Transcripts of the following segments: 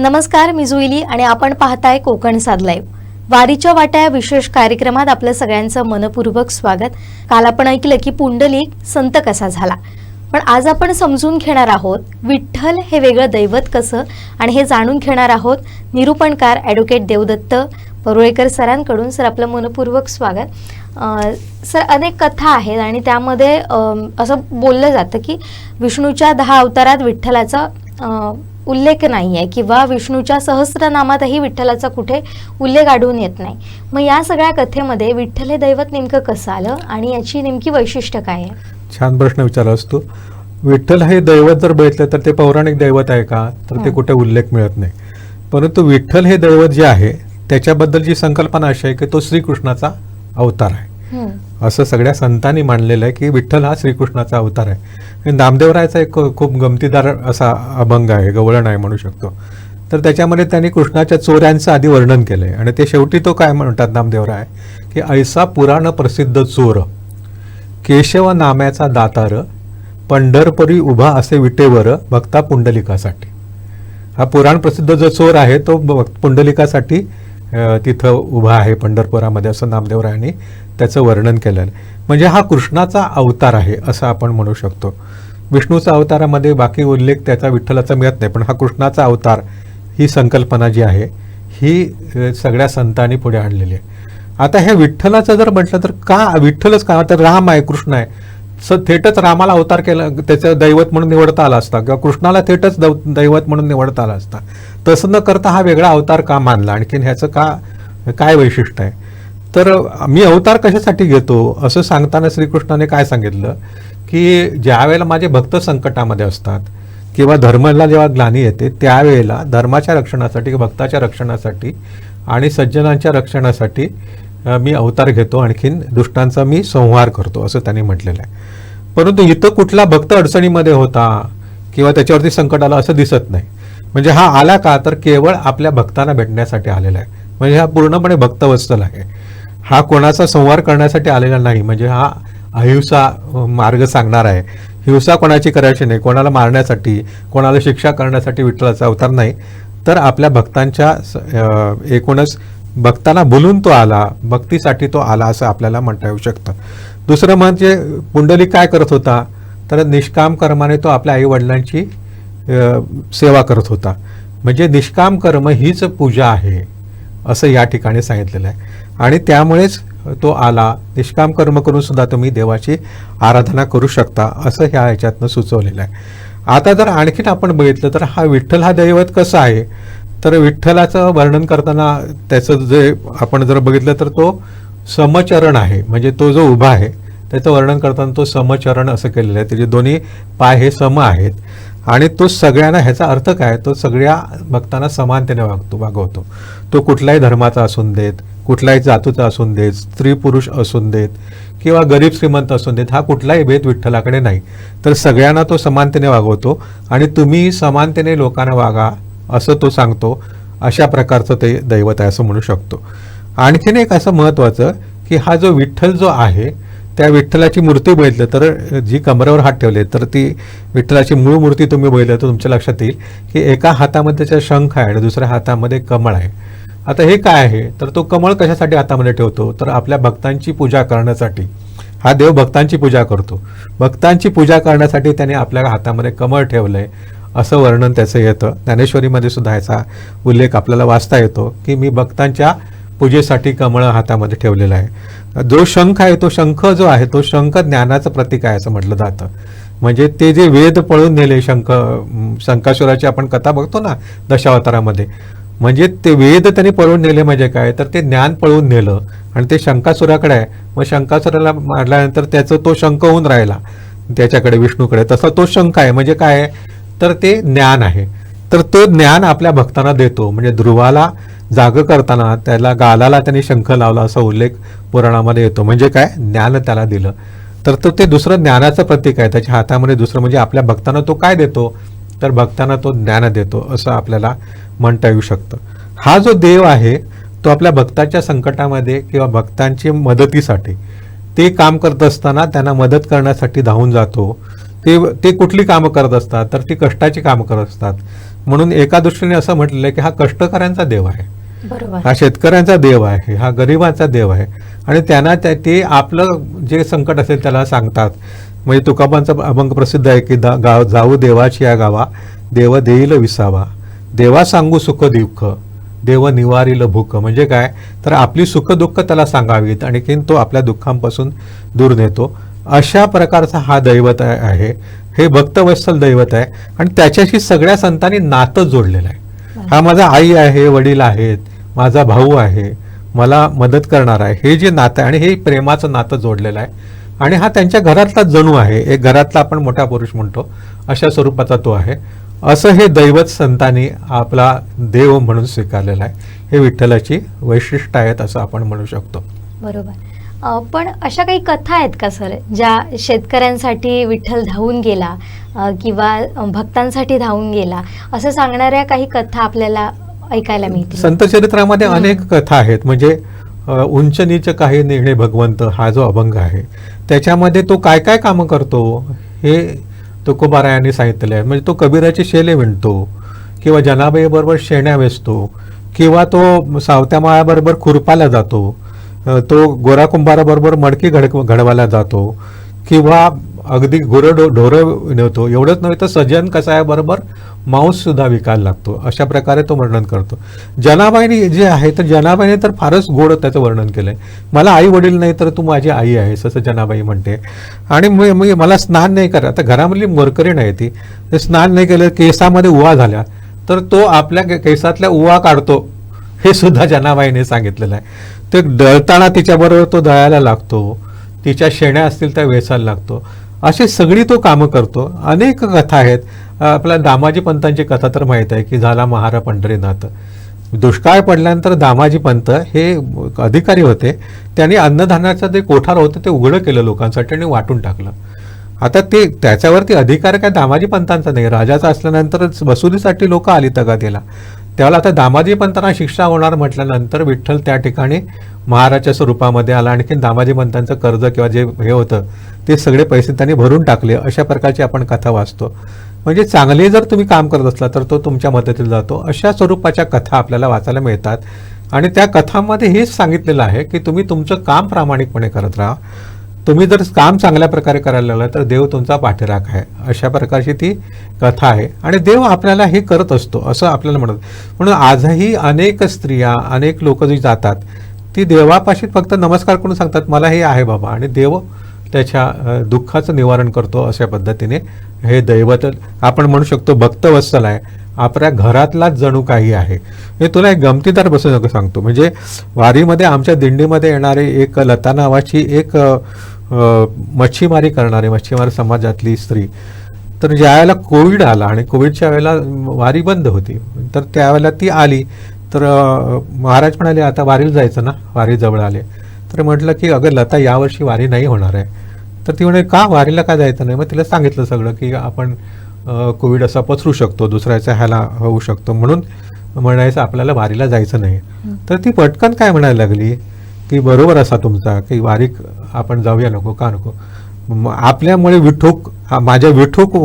नमस्कार मी जुईली आणि आपण पाहताय कोकण साध लाईव्ह वारीच्या वाट्या या विशेष कार्यक्रमात आपलं सगळ्यांचं मनपूर्वक स्वागत. काल आपण ऐकलं की पुंडलिक संत कसा झाला? पण आज आपण समजून घेणार आहोत विठ्ठल हे वेगळं दैवत कसं? आणि हे जाणून घेणार आहोत निरूपणकार ॲडव्होकेट देवदत्त परुळेकर सरांकडून. सर आपलं मनपूर्वक स्वागत. सर अनेक कथा आहेत आणि त्यामध्ये असं बोललं जातं की विष्णूच्या दहा अवतारात विठ्ठलाचा उल्लेख नाही आहे किंवा विष्णूच्या सहस्रनामातही विठ्ठलाचा कुठे उल्लेख आढळून येत नाही. मग या सगळ्या कथेमध्ये विठ्ठल हे दैवत नेमकं कसं आलं आणि याची नेमकी वैशिष्ट्य काय आहे? छान प्रश्न विचारलास तू विठ्ठल हे दैवत जर बघितलं तर ते पौराणिक दैवत आहे का? तर ते. कुठे उल्लेख मिळत नाही. परंतु विठ्ठल हे दैवत जे आहे त्याच्याबद्दलची संकल्पना अशी आहे की तो श्रीकृष्णाचा अवतार आहे. असं सगळ्या संतांनी मानलेलं आहे की विठ्ठल हा श्रीकृष्णाचा अवतार आहे. आणि एक खूप गमतीदार असा अभंग आहे गवळण आहे म्हणू शकतो. तर त्याच्यामध्ये त्यांनी कृष्णाच्या चोऱ्यांचं आधी वर्णन केलं आहे आणि ते शेवटी तो काय म्हणतात नामदेवराय? की ऐसा पुराण प्रसिद्ध चोर केशव नाम्याचा दातार पंढरपुरी उभा असे विटेवर भक्ता पुंडलिकासाठी. हा पुराण प्रसिद्ध जो चोर आहे तो पुंडलिकासाठी तिथं उभा आहे पंढरपुरामध्ये असं नामदेवरायांनी त्याचं वर्णन केलेलं आहे. म्हणजे हा कृष्णाचा अवतार आहे असं आपण म्हणू शकतो. विष्णूचा अवतारामध्ये बाकी उल्लेख त्याचा विठ्ठलाचा मिळत नाही पण हा कृष्णाचा अवतार ही संकल्पना जी आहे ही सगळ्या संतांनी पुढे आणलेली आहे. आता ह्या विठ्ठलाचं जर म्हटलं तर का विठ्ठलच का? तर राम आहे कृष्ण आहे. स थेटच रामाला अवतार केला त्याचं दैवत म्हणून निवडता आला असता किंवा कृष्णाला थेटच दव- दैवत म्हणून निवडता आला असता. तसं न करता हा वेगळा अवतार का मानला? आणखीन ह्याचं का काय वैशिष्ट्य आहे? तर मी अवतार कशासाठी घेतो? असं सांगताना श्रीकृष्णाने काय सांगितलं? की ज्या वेळेला माझे भक्त संकटामध्ये असतात किंवा धर्माला जेव्हा ग्लानी येते त्यावेळेला धर्माच्या रक्षणासाठी किंवा भक्ताच्या रक्षणासाठी आणि सज्जनांच्या रक्षणासाठी मी अवतार घेतो आणखीन दुष्टांचा मी संहार करतो असं त्यांनी म्हटलेलं आहे. परंतु इथं कुठला भक्त अडचणीमध्ये होता किंवा त्याच्यावरती संकट आलं असं दिसत नाही. म्हणजे हा आला का तर केवळ आपल्या भक्तांना भेटण्यासाठी आलेला आहे. म्हणजे हा पूर्णपणे भक्तवत्सल आहे. हा कोणाचा संहार करण्यासाठी आलेला नाही. म्हणजे हा अहिंसा मार्ग सांगणार आहे. हिंसा कोणाची करायची नाही. कोणाला मारण्यासाठी कोणाला शिक्षा करण्यासाठी विठ्ठलाचा अवतार नाही. तर आपल्या भक्तांच्या एकूणच भक्ताला बोलून तो आला भक्तीसाठी तो आला असं आपल्याला म्हणता येऊ शकतं. दुसरं म्हणजे पुंडलिक काय करत होता? तर निष्काम कर्माने तो आपल्या आईवडिलांची सेवा करत होता. म्हणजे निष्काम कर्म हीच पूजा आहे असं या ठिकाणी सांगितलेलं आहे. आणि त्यामुळेच तो आला. निष्काम कर्म करून सुद्धा तुम्ही देवाची आराधना करू शकता असं ह्या ह्याच्यातनं सुचवलेलं आहे. आता जर आणखीन आपण बघितलं तर हा विठ्ठल हा दैवत कसं आहे? तर विठ्ठलाचं वर्णन करताना त्याचं जे आपण जर बघितलं तर तो समचरण आहे. म्हणजे तो जो उभा आहे त्याचं वर्णन करताना तो समचरण असं केलेलं आहे. त्याचे दोन्ही पाय हे सम आहेत. आणि तो सगळ्यांना ह्याचा अर्थ काय? तो सगळ्या भक्तांना समानतेने वागतो वागवतो. तो कुठल्याही धर्माचा असून देत कुठल्याही जातीचा असून देत स्त्री पुरुष असून देत किंवा गरीब श्रीमंत असून देत हा कुठलाही भेद विठ्ठलाकडे नाही. तर सगळ्यांना तो समानतेने वागवतो. आणि तुम्ही समानतेने लोकांना वागा असं तो सांगतो अशा प्रकारचं ते दैवत आहे असं म्हणू शकतो. आणखीन एक असं महत्त्वाचं की हा जो विठ्ठल जो आहे त्या विठ्ठलाची मूर्ती बघितलं तर जी कमरावर हात ठेवले तर ती विठ्ठलाची मूळ मूर्ती तुम्ही बघितलं तर तुमच्या लक्षात येईल की एका हातामध्ये त्याचा शंख आहे आणि दुसऱ्या हातामध्ये कमळ आहे. आता हे काय आहे? तर तो कमळ कशासाठी हातामध्ये ठेवतो? तर आपल्या भक्तांची पूजा करण्यासाठी. हा देव भक्तांची पूजा करतो. भक्तांची पूजा करण्यासाठी त्याने आपल्या हातामध्ये कमळ ठेवलंय. असं वर्णन त्याचं येतं. ज्ञानेश्वरीमध्ये सुद्धा याचा उल्लेख आपल्याला वाचता येतो की मी भक्तांच्या पूजेसाठी कमळ हातामध्ये ठेवलेला आहे. जो शंख आहे तो शंख जो आहे तो शंख ज्ञानाचं प्रतीक आहे असं म्हटलं जातं. म्हणजे ते जे वेद पळून नेले शंख शंकासुराची आपण कथा बघतो ना दशावतारामध्ये. म्हणजे ते वेद त्यांनी पळून नेले म्हणजे काय? तर ते ज्ञान पळून नेलं आणि ते शंकासुराकडे आहे. मग शंकासुराला मारल्यानंतर त्याचं तो शंख होऊन राहिला. त्याच्याकडे विष्णूकडे. तसा तो शंख आहे. म्हणजे काय? आहे तर ते ज्ञान आहे. तर तो ज्ञान आपल्या भक्तांना देतो. म्हणजे ध्रुवाला जाग करताना त्याला गालाला त्याने शंख लावला असा उल्लेख पुराणामध्ये येतो. म्हणजे काय? ज्ञान त्याला दिलं. तर तो ते दुसरं ज्ञानाचं प्रतीक आहे. त्याच्या हातामध्ये दुसरं म्हणजे आपल्या भक्तांना तो काय देतो? तर भक्तांना तो ज्ञान देतो असं आपल्याला म्हणता येऊ शकतं. हा जो देव आहे तो आपल्या भक्ताच्या संकटामध्ये किंवा भक्तांची मदतीसाठी ते काम करत असताना त्यांना मदत करण्यासाठी धावून जातो. ते ते कुठली कामं करत असतात तर ती कष्टाची कामं करत असतात. म्हणून एका दृष्टीने असं म्हटलेलं आहे की हा कष्टकऱ्यांचा देव आहे. हा शेतकऱ्यांचा देव आहे हा गरिबांचा देव आहे. आणि त्यांना त्या- ते आपलं जे संकट असेल त्याला सांगतात. म्हणजे तुकाबांचा अभंग प्रसिद्ध आहे की दा- गाव जाऊ देवाची या गावा देव देईल विसावा. देवा सांगू सुख दुःख देव निवारील भूक. म्हणजे काय? तर आपली सुख दुःख त्याला सांगावीत आणि की तो आपल्या दुःखांपासून दूर नेतो. अशा प्रकारचा हा दैवत आहे हे भक्तवत्सल दैवत आहे. आणि त्याच्याशी सगळ्या संतांनी नातं जोडलेलं आहे. हा माझा आई आहे वडील आहेत माझा भाऊ आहे मला मदत करणार आहे. हे जे नातं आहे आणि हे प्रेमाचं नातं जोडलेलं आहे. आणि हा त्यांच्या घरातला जणू आहे. एक घरातला आपण मोठा पुरुष म्हणतो. अशा स्वरूपाचा तो आहे. असं हे दैवत संतांनी आपला देव म्हणून स्वीकारलेला आहे. हे विठ्ठलाची वैशिष्ट्य आहेत असं आपण म्हणू शकतो. बरोबर. पण अशा काही कथा आहेत का सर ज्या शेतकऱ्यांसाठी विठ्ठल धावून गेला किंवा भक्तांसाठी धावून गेला असं सांगणाऱ्या काही कथा आपल्याला ऐकायला मिळतील? संत चरित्रामध्ये. अनेक कथा आहेत. म्हणजे उंच नीच काही निर्णय भगवंत हा जो अभंग आहे त्याच्यामध्ये तो काय काय कामं करतो? हे तुकोबारायांनी सांगितलेलं आहे. म्हणजे तो कबीराचे शेले विणतो किंवा जनाबाई बरोबर शेण्या वेचतो किंवा तो सावत्या माळ्याबरोबर खुरपाला जातो तो गोरा कुंभाराबरोबर मडकी घड घडवायला जातो किंवा अगदी गुरं डो ढोरं नेवतो. एवढंच नव्हे तर सजन कसायाबरोबर मांस सुद्धा विकायला लागतो. अशा प्रकारे तो वर्णन करतो. जनाबाईने जे आहे तर जनाबाईने तर फारच गोड त्याचं वर्णन केलंय. मला आई वडील नाही तर तू माझी आई आहेस असं जनाबाई म्हणते. आणि मी- मला स्नान नाही करा आता घरामधली मोरकरी नाही ती. ते स्नान नाही केलं केसामध्ये उवा झाल्या. तर तो आपल्या केसातल्या उवा काढतो हे सुद्धा जनाबाईने सांगितलेलं आहे. ते दळताना तिच्याबरोबर तो दळायला लागतो तिच्या शेण्या असतील त्या वेचायला लागतो. अशी सगळी तो कामं करतो. अनेक कथा आहेत. आपल्या दामाजी पंतांची कथा तर माहीत आहे की झाला महारा पंढरीनाथ. दुष्काळ पडल्यानंतर दामाजी पंत हे अधिकारी होते. त्यांनी अन्नधान्याचं जे कोठार होतं ते उघडं केलं लोकांसाठी आणि वाटून टाकलं. आता ते त्याच्यावरती अधिकार काय दामाजी पंतांचा नाही. राजाचा असल्यानंतरच वसुलीसाठी लोक आली तगा त्याला त्यावेळेला आता दामाजी पंतांना शिक्षा होणार म्हटल्यानंतर विठ्ठल त्या ठिकाणी महाराजच्या स्वरूपामध्ये आला. आणखी दामाजी पंतांचं कर्ज किंवा जे हे होतं ते सगळे पैसे त्यांनी भरून टाकले. अशा प्रकारची आपण कथा वाचतो. म्हणजे चांगले जर तुम्ही काम करत असला तर तो तुमच्या मदतीला जातो. अशा स्वरूपाच्या कथा आपल्याला वाचायला मिळतात. आणि त्या कथांमध्ये हेच सांगितलेलं आहे की तुम्ही तुमचं काम प्रामाणिकपणे करत राहा. तुम्ही जर काम चांगल्या प्रकारे करायला लागला तर देव तुमचा पाठीराख आहे. अशा प्रकारची ती कथा आहे. आणि देव आपल्याला हे करत असतो असं आपल्याला म्हणत म्हणून आजही अनेक स्त्रिया अनेक लोक जी जातात ती देवापाशी फक्त नमस्कार करून सांगतात मला हे आहे बाबा. आणि देव त्याच्या दुःखाचं निवारण करतो अशा पद्धतीने. हे दैवत आपण म्हणू शकतो भक्तवत्सल आहे. आपल्या घरातलाच जणू काही आहे. हे तुला एक गमतीदार बसून सांगतो. म्हणजे वारीमध्ये आमच्या दिंडीमध्ये येणारे एक लता नावाची एक मच्छीमारी करणारी मच्छीमार समाजातली स्त्री. तर ज्यावेळेला कोविड आला आणि कोविडच्या वेळेला वारी बंद होती तर त्यावेळेला ती आली. तर महाराज म्हणाले आता वारीला जायचं ना? वारी जवळ आले. तर म्हटलं की अगं लता यावर्षी वारी नाही होणार आहे. तर ती म्हणे का? वारीला का जायचं नाही? मग तिला सांगितलं सगळं की आपण कोविड असा पसरू शकतो दुसऱ्याच्या ह्याला होऊ शकतो. म्हणून म्हणायचं आपल्याला वारीला जायचं नाही. तर ती पटकन काय म्हणायला लागली? की बरोबर असा तुमचा की वारी आपण जाऊया नको का नको? आपल्यामुळे विठोक हा माझ्या विठोक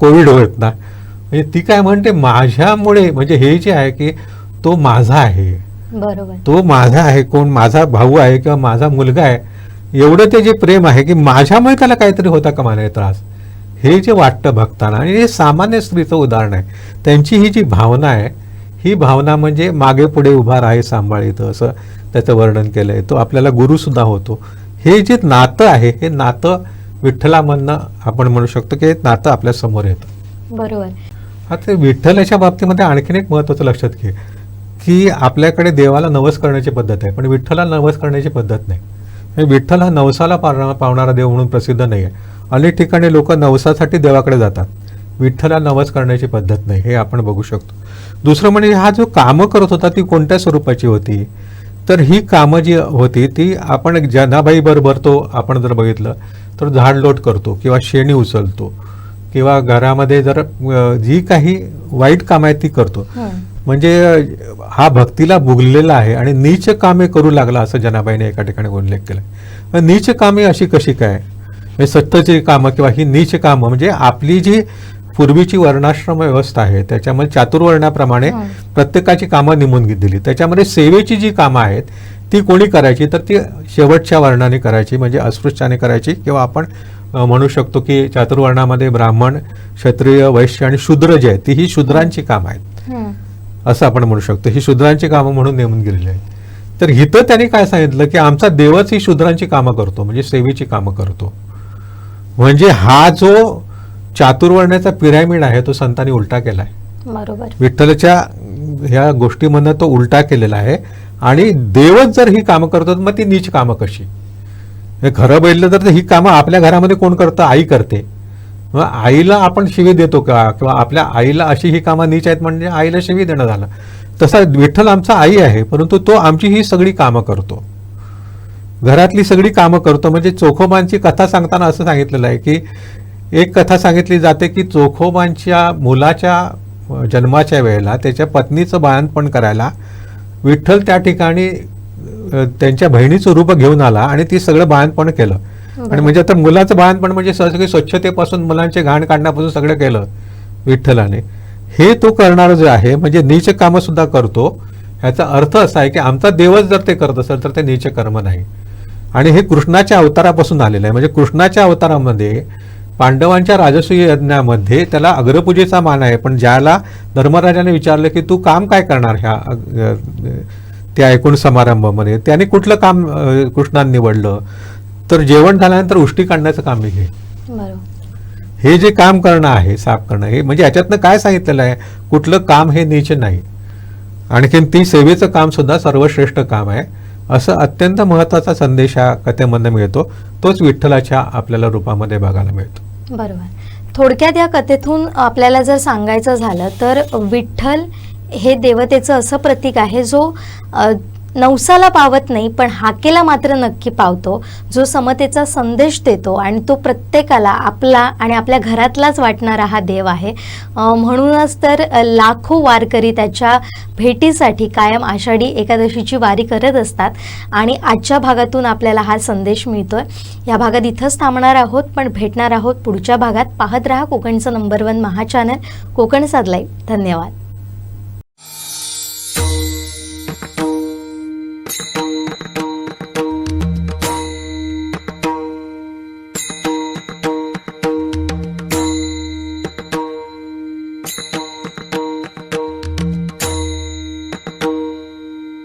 कोविड होत ना. म्हणजे ती काय म्हणते माझ्यामुळे म्हणजे हे जे आहे की तो माझा आहे. बरोबर. तो माझा आहे कोण माझा भाऊ आहे किंवा माझा मुलगा आहे एवढं ते जे प्रेम आहे की माझ्यामुळे त्याला काहीतरी होता का मला त्रास? हे जे वाटतं भक्तांना आणि हे सामान्य स्त्रीचं उदाहरण आहे. त्यांची ही जी भावना आहे ही भावना म्हणजे मागे पुढे उभा राहे सांभाळीत असं. त्याचं वर्णन केलं आहे तो आपल्याला गुरुसुद्धा होतो. हे जे नातं आहे हे नातं विठ्ठलामधनं आपण म्हणू शकतो की हे नातं आपल्यासमोर येतं. बरोबर. आता विठ्ठलाच्या बाबतीमध्ये आणखीन एक महत्त्वाचं लक्षात घे की आपल्याकडे देवाला नवस करण्याची पद्धत आहे पण विठ्ठलाला नवस करण्याची पद्धत नाही. विठ्ठल हा नवसाला पावणा पावणारा देव म्हणून प्रसिद्ध नाही आहे अनेक ठिकाणी लोक नवसासाठी देवाकडे जातात. विठ्ठला नवस करण्याची पद्धत नाही हे आपण बघू शकतो. दुसरं म्हणजे हा जो कामं करत होता ती कोणत्या स्वरूपाची होती? तर ही कामं जी होती ती आपण जनाबाई बरोबर तो आपण जर बघितलं तर झाडलोट करतो किंवा शेणी उचलतो किंवा घरामध्ये जर जी काही वाईट कामं आहेत ती करतो. म्हणजे हा भक्तीला बुगलेला आहे आणि नीच कामे करू लागला असं जनाबाईने एका ठिकाणी उल्लेख केला. नीच कामे अशी कशी काय? म्हणजे सत्ताची कामं किंवा ही नीच कामं म्हणजे आपली जी पूर्वीची वर्णाश्रम व्यवस्था आहे त्याच्यामध्ये चातुर्वर्णाप्रमाणे. प्रत्येकाची कामं नेमून दिली. त्याच्यामध्ये सेवेची जी कामं आहेत ती कोणी करायची? तर ती शेवटच्या वर्णाने करायची म्हणजे अस्पृश्याने करायची किंवा आपण म्हणू शकतो की चातुर्वर्णामध्ये ब्राह्मण क्षत्रिय वैश्य आणि शूद्र जे आहेत ती ही शूद्रांची कामं आहेत. असं आपण म्हणू शकतो. ही शूद्रांची कामं म्हणून नेमून गेलेली आहेत. तर इथं त्यांनी काय सांगितलं की आमचा देवच ही शूद्रांची कामं करतो म्हणजे सेवेची कामं करतो. म्हणजे हा जो चातुर्वर्ण्याचा पिरॅमिड आहे तो संतांनी उलटा केलाय. बरोबर. विठ्ठलाच्या ह्या गोष्टीमधनं तो उलटा केलेला आहे. आणि देवच जर ही कामं करतो मग ती नीच कामं कशी? हे खरं बैठलं तर ही कामं आपल्या घरामध्ये कोण करतं? आई करते. मग आईला आपण शिवी देतो का? किंवा आपल्या आईला अशी ही कामं नीच आहेत म्हणजे आईला शिवी देणं झालं. तसा विठ्ठल आमचा आई आहे परंतु तो आमची ही सगळी कामं करतो. घरातली सगळी कामं करतो. म्हणजे चोखोबांची कथा सांगताना असं सांगितलेलं आहे की एक कथा सांगितली जाते की चोखोबांच्या मुलाच्या जन्माच्या वेळेला त्याच्या पत्नीचं बाळणपण करायला विठ्ठल त्या ठिकाणी त्यांच्या बहिणीचं रूप घेऊन आला आणि ती सगळं बाळणपण केलं. आणि म्हणजे आता मुलाचं बाळणपण म्हणजे सगळी स्वच्छतेपासून मुलांचे घाण काढण्यापासून सगळं केलं विठ्ठलाने. हे तो करणार जे आहे म्हणजे नीच कामं सुद्धा करतो. ह्याचा अर्थ असा आहे की आमचा देवच जर ते करत असेल तर ते नीच कर्म नाही. आणि हे कृष्णाच्या अवतारापासून आलेलं आहे. म्हणजे कृष्णाच्या अवतारामध्ये पांडवांच्या राजसूय यज्ञामध्ये त्याला अग्रपूजेचा मान आहे पण ज्याला धर्मराजाने विचारलं की तू काम काय करणार ह्या त्या एकूण समारंभामध्ये? त्याने कुठलं काम कृष्णाने निवडलं? तर जेवण झाल्यानंतर उष्टी काढण्याचं काम घे हे. जे काम करणं आहे साफ करणं हे म्हणजे याच्यातनं काय सांगितलेलं आहे? कुठलं काम हे नीच नाही. आणखीन ती सेवेचं काम सुद्धा सर्वश्रेष्ठ काम आहे. असं अत्यंत महत्त्वाचा संदेश या कथेमधनं मिळतो. तोच विठ्ठलाच्या आपल्याला रूपामध्ये बघायला मिळतो. बरोबर. थोडक्यात या कथेतून आपल्याला जर सांगायचं झालं तर विठ्ठल हे देवतेचं असं प्रतीक आहे जो नवसाला पावत नाही पण हाकेला मात्र नक्की पावतो. जो समतेचा संदेश देतो आणि तो प्रत्येकाला आपला आणि आपल्या घरातलाच वाटणारा हा देव आहे. म्हणूनच तर लाखो वारकरी त्याच्या भेटीसाठी कायम आषाढी एकादशीची वारी करत असतात आणि आजच्या भागातून आपल्याला हा संदेश मिळतोय. या भागात इथंच थांबणार आहोत पण भेटणार आहोत पुढच्या भागात. पाहत रहा कोकणचं नंबर वन महा चॅनल कोकण साधलाई धन्यवाद.